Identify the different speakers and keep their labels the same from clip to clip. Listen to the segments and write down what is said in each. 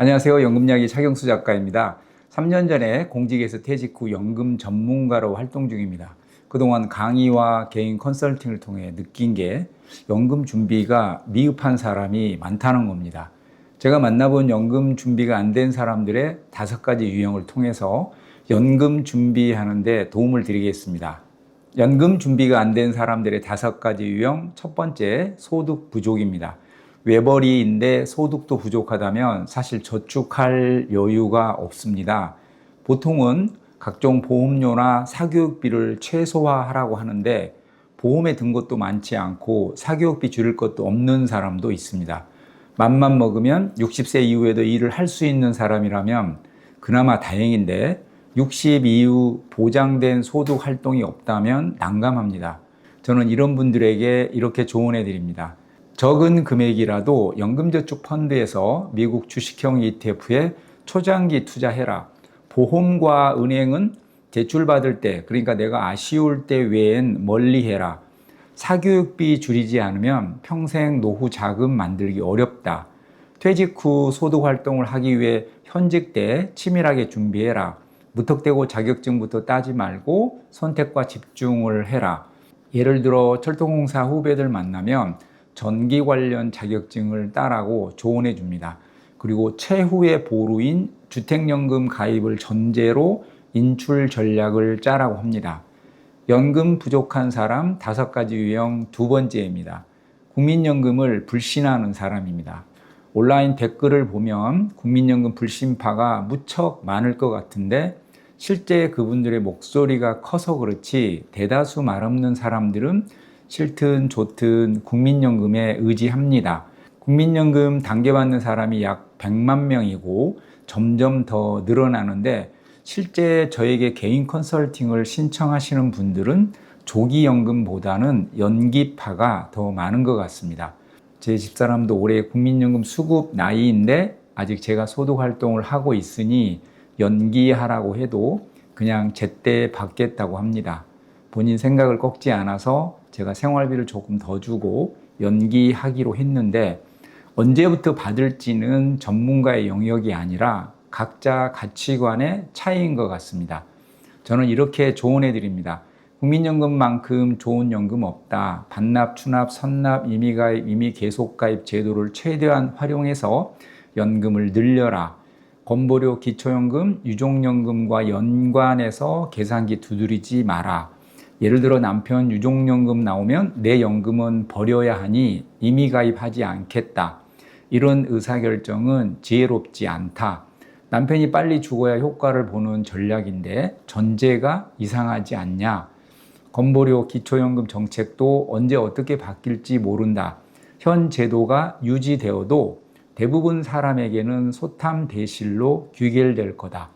Speaker 1: 안녕하세요. 연금 이야기 차경수 작가입니다. 3년 전에 공직에서 퇴직 후 연금 전문가로 활동 중입니다. 그동안 강의와 개인 컨설팅을 통해 느낀 게 연금 준비가 미흡한 사람이 많다는 겁니다. 제가 만나본 연금 준비가 안 된 사람들의 다섯 가지 유형을 통해서 연금 준비하는데 도움을 드리겠습니다. 연금 준비가 안 된 사람들의 다섯 가지 유형 첫 번째 소득 부족입니다. 외벌이인데 소득도 부족하다면 사실 저축할 여유가 없습니다. 보통은 각종 보험료나 사교육비를 최소화하라고 하는데 보험에 든 것도 많지 않고 사교육비 줄일 것도 없는 사람도 있습니다. 맘만 먹으면 60세 이후에도 일을 할 수 있는 사람이라면 그나마 다행인데 60 이후 보장된 소득 활동이 없다면 난감합니다. 저는 이런 분들에게 이렇게 조언해 드립니다. 적은 금액이라도 연금저축 펀드에서 미국 주식형 ETF에 초장기 투자해라. 보험과 은행은 대출받을 때, 그러니까 내가 아쉬울 때 외엔 멀리 해라. 사교육비 줄이지 않으면 평생 노후 자금 만들기 어렵다. 퇴직 후 소득 활동을 하기 위해 현직 때 치밀하게 준비해라. 무턱대고 자격증부터 따지 말고 선택과 집중을 해라. 예를 들어 철도공사 후배들 만나면 전기 관련 자격증을 따라고 조언해 줍니다. 그리고 최후의 보루인 주택연금 가입을 전제로 인출 전략을 짜라고 합니다. 연금 부족한 사람 다섯 가지 유형 두 번째입니다. 국민연금을 불신하는 사람입니다. 온라인 댓글을 보면 국민연금 불신파가 무척 많을 것 같은데 실제 그분들의 목소리가 커서 그렇지 대다수 말 없는 사람들은 싫든 좋든 국민연금에 의지합니다. 국민연금 단계받는 사람이 약 100만 명이고 점점 더 늘어나는데 실제 저에게 개인 컨설팅을 신청하시는 분들은 조기 연금보다는 연기파가 더 많은 것 같습니다. 제 집사람도 올해 국민연금 수급 나이인데 아직 제가 소득 활동을 하고 있으니 연기하라고 해도 그냥 제때 받겠다고 합니다. 본인 생각을 꺾지 않아서 제가 생활비를 조금 더 주고 연기하기로 했는데 언제부터 받을지는 전문가의 영역이 아니라 각자 가치관의 차이인 것 같습니다. 저는 이렇게 조언해 드립니다. 국민연금만큼 좋은 연금 없다. 반납, 추납, 선납, 임의가입, 임의 계속가입 제도를 최대한 활용해서 연금을 늘려라. 건보료 기초연금, 유족연금과 연관해서 계산기 두드리지 마라. 예를 들어 남편 유족연금 나오면 내 연금은 버려야 하니 임의 가입하지 않겠다. 이런 의사결정은 지혜롭지 않다. 남편이 빨리 죽어야 효과를 보는 전략인데 전제가 이상하지 않냐. 건보료 기초연금 정책도 언제 어떻게 바뀔지 모른다. 현 제도가 유지되어도 대부분 사람에게는 소탐 대실로 귀결될 거다.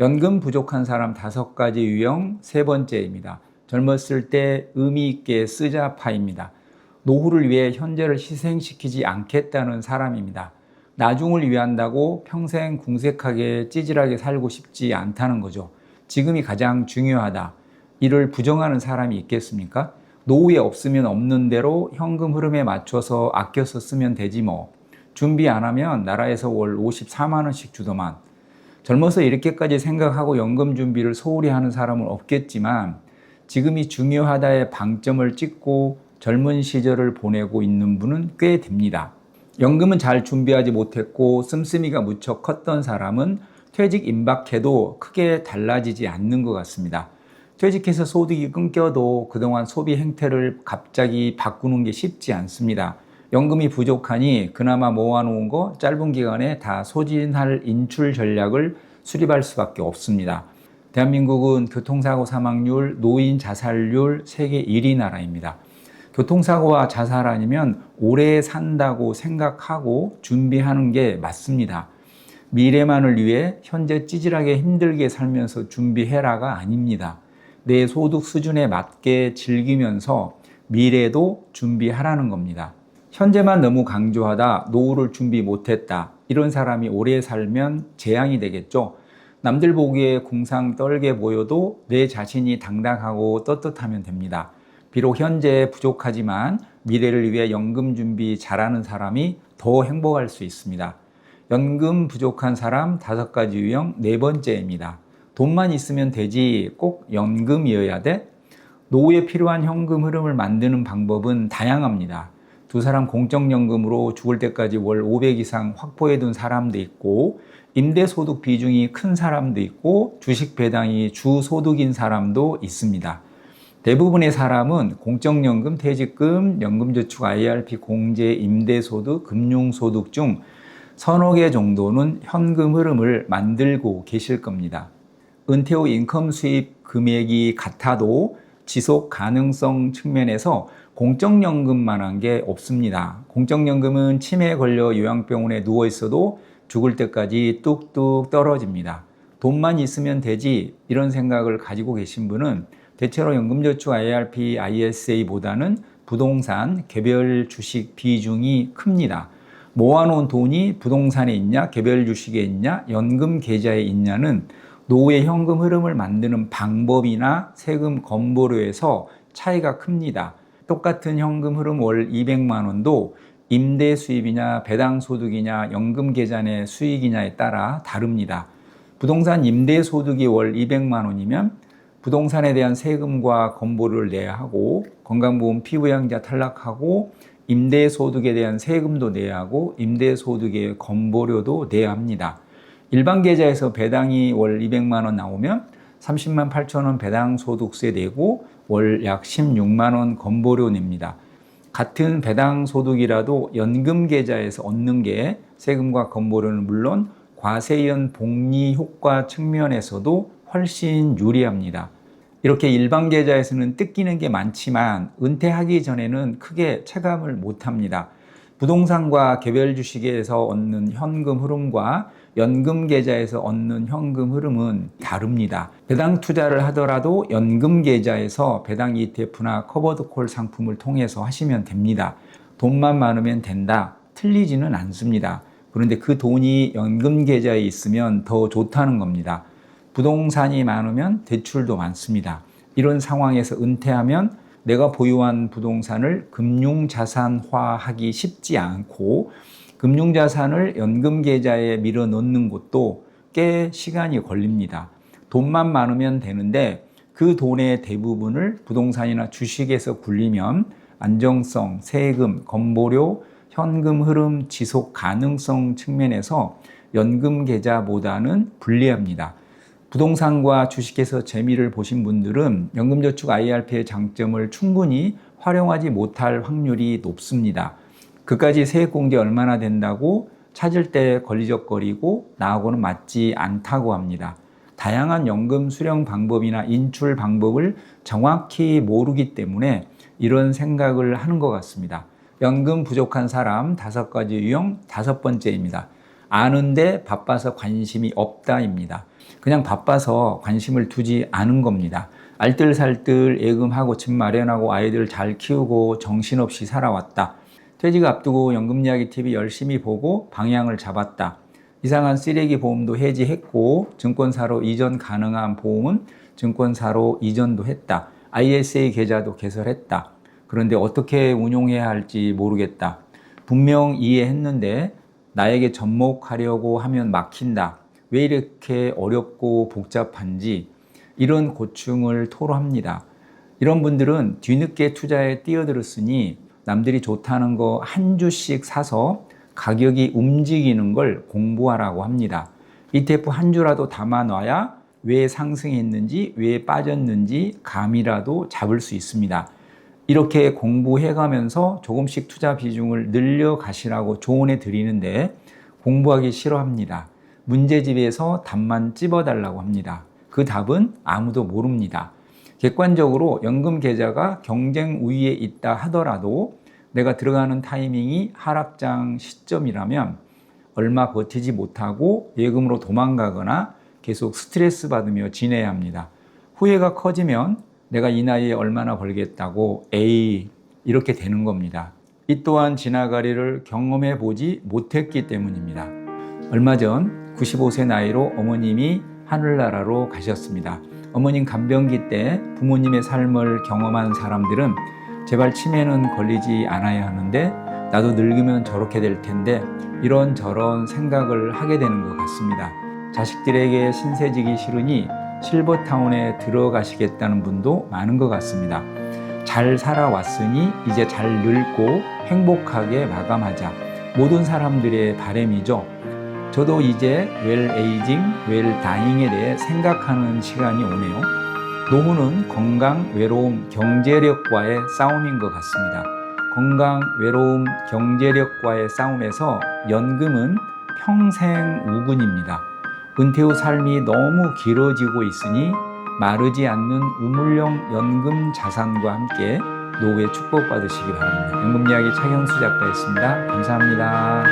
Speaker 1: 연금 부족한 사람 다섯 가지 유형 세 번째입니다. 젊었을 때 의미 있게 쓰자파입니다. 노후를 위해 현재를 희생시키지 않겠다는 사람입니다. 나중을 위한다고 평생 궁색하게 찌질하게 살고 싶지 않다는 거죠. 지금이 가장 중요하다. 이를 부정하는 사람이 있겠습니까? 노후에 없으면 없는 대로 현금 흐름에 맞춰서 아껴서 쓰면 되지 뭐. 준비 안 하면 나라에서 월 54만 원씩 주더만. 젊어서 이렇게까지 생각하고 연금 준비를 소홀히 하는 사람은 없겠지만 지금이 중요하다의 방점을 찍고 젊은 시절을 보내고 있는 분은 꽤 됩니다. 연금은 잘 준비하지 못했고 씀씀이가 무척 컸던 사람은 퇴직 임박해도 크게 달라지지 않는 것 같습니다. 퇴직해서 소득이 끊겨도 그동안 소비 행태를 갑자기 바꾸는 게 쉽지 않습니다. 연금이 부족하니 그나마 모아놓은 거 짧은 기간에 다 소진할 인출 전략을 수립할 수밖에 없습니다. 대한민국은 교통사고 사망률, 노인 자살률 세계 1위 나라입니다. 교통사고와 자살 아니면 오래 산다고 생각하고 준비하는 게 맞습니다. 미래만을 위해 현재 찌질하게 힘들게 살면서 준비해라가 아닙니다. 내 소득 수준에 맞게 즐기면서 미래도 준비하라는 겁니다. 현재만 너무 강조하다 노후를 준비 못했다. 이런 사람이 오래 살면 재앙이 되겠죠. 남들 보기에 궁상 떨게 보여도 내 자신이 당당하고 떳떳하면 됩니다. 비록 현재 부족하지만 미래를 위해 연금 준비 잘하는 사람이 더 행복할 수 있습니다. 연금 부족한 사람 다섯 가지 유형 네 번째입니다. 돈만 있으면 되지 꼭 연금이어야 돼? 노후에 필요한 현금 흐름을 만드는 방법은 다양합니다. 두 사람 공적연금으로 죽을 때까지 월 500 이상 확보해 둔 사람도 있고 임대소득 비중이 큰 사람도 있고 주식 배당이 주 소득인 사람도 있습니다. 대부분의 사람은 공적연금, 퇴직금, 연금저축, IRP, 공제, 임대소득, 금융소득 중 서너 개 정도는 현금 흐름을 만들고 계실 겁니다. 은퇴 후 인컴 수입 금액이 같아도 지속 가능성 측면에서 공적연금만한 게 없습니다. 공적연금은 치매에 걸려 요양병원에 누워 있어도 죽을 때까지 뚝뚝 떨어집니다. 돈만 있으면 되지 이런 생각을 가지고 계신 분은 대체로 연금저축 IRP, ISA보다는 부동산, 개별 주식 비중이 큽니다. 모아놓은 돈이 부동산에 있냐, 개별 주식에 있냐, 연금 계좌에 있냐는 노후의 현금 흐름을 만드는 방법이나 세금 건보료에서 차이가 큽니다. 똑같은 현금 흐름 월 200만 원도 임대 수입이냐, 배당 소득이냐, 연금 계좌 내 수익이냐에 따라 다릅니다. 부동산 임대 소득이 월 200만 원이면 부동산에 대한 세금과 건보료를 내야 하고 건강보험 피부양자 탈락하고 임대 소득에 대한 세금도 내야 하고 임대 소득의 건보료도 내야 합니다. 일반 계좌에서 배당이 월 200만 원 나오면 30만 8천 원 배당 소득세 내고 월 약 16만 원 건보료 냅니다. 같은 배당 소득이라도 연금 계좌에서 얻는 게 세금과 건보료는 물론 과세연 복리 효과 측면에서도 훨씬 유리합니다. 이렇게 일반 계좌에서는 뜯기는 게 많지만 은퇴하기 전에는 크게 체감을 못 합니다. 부동산과 개별 주식에서 얻는 현금 흐름과 연금 계좌에서 얻는 현금 흐름은 다릅니다. 배당 투자를 하더라도 연금 계좌에서 배당 ETF나 커버드 콜 상품을 통해서 하시면 됩니다. 돈만 많으면 된다. 틀리지는 않습니다. 그런데 그 돈이 연금 계좌에 있으면 더 좋다는 겁니다. 부동산이 많으면 대출도 많습니다. 이런 상황에서 은퇴하면 내가 보유한 부동산을 금융자산화하기 쉽지 않고 금융자산을 연금 계좌에 밀어 넣는 것도 꽤 시간이 걸립니다. 돈만 많으면 되는데 그 돈의 대부분을 부동산이나 주식에서 굴리면 안정성, 세금, 건보료, 현금 흐름 지속 가능성 측면에서 연금 계좌보다는 불리합니다. 부동산과 주식에서 재미를 보신 분들은 연금저축 IRP의 장점을 충분히 활용하지 못할 확률이 높습니다. 그까지 세액 공제 얼마나 된다고 찾을 때 걸리적거리고 나하고는 맞지 않다고 합니다. 다양한 연금 수령 방법이나 인출 방법을 정확히 모르기 때문에 이런 생각을 하는 것 같습니다. 연금 부족한 사람 다섯 가지 유형 다섯 번째입니다. 아는데 바빠서 관심이 없다입니다. 그냥 바빠서 관심을 두지 않은 겁니다. 알뜰살뜰 예금하고 집 마련하고 아이들 잘 키우고 정신없이 살아왔다. 퇴직 앞두고 연금 이야기 TV 열심히 보고 방향을 잡았다. 이상한 쓰레기 보험도 해지했고 증권사로 이전 가능한 보험은 증권사로 이전도 했다. ISA 계좌도 개설했다. 그런데 어떻게 운용해야 할지 모르겠다. 분명 이해했는데 나에게 접목하려고 하면 막힌다. 왜 이렇게 어렵고 복잡한지 이런 고충을 토로합니다. 이런 분들은 뒤늦게 투자에 뛰어들었으니 남들이 좋다는 거 한 주씩 사서 가격이 움직이는 걸 공부하라고 합니다. ETF 한 주라도 담아놔야 왜 상승했는지, 왜 빠졌는지 감이라도 잡을 수 있습니다. 이렇게 공부해 가면서 조금씩 투자 비중을 늘려 가시라고 조언해 드리는데 공부하기 싫어합니다. 문제집에서 답만 찝어달라고 합니다. 그 답은 아무도 모릅니다. 객관적으로 연금 계좌가 경쟁 우위에 있다 하더라도 내가 들어가는 타이밍이 하락장 시점이라면 얼마 버티지 못하고 예금으로 도망가거나 계속 스트레스 받으며 지내야 합니다. 후회가 커지면 내가 이 나이에 얼마나 벌겠다고 에이 이렇게 되는 겁니다. 이 또한 지나가리를 경험해 보지 못했기 때문입니다. 얼마 전 95세 나이로 어머님이 하늘나라로 가셨습니다. 어머님 간병기 때 부모님의 삶을 경험한 사람들은 제발 치매는 걸리지 않아야 하는데 나도 늙으면 저렇게 될 텐데 이런 저런 생각을 하게 되는 것 같습니다. 자식들에게 신세지기 싫으니 실버타운에 들어가시겠다는 분도 많은 것 같습니다. 잘 살아왔으니 이제 잘 늙고 행복하게 마감하자. 모든 사람들의 바램이죠. 저도 이제 웰 에이징, 웰 다잉에 대해 생각하는 시간이 오네요. 노후는 건강, 외로움, 경제력과의 싸움인 것 같습니다. 건강, 외로움, 경제력과의 싸움에서 연금은 평생 우군입니다. 은퇴 후 삶이 너무 길어지고 있으니 마르지 않는 우물형 연금 자산과 함께 노후에 축복받으시기 바랍니다. 연금 이야기 차경수 작가였습니다. 감사합니다.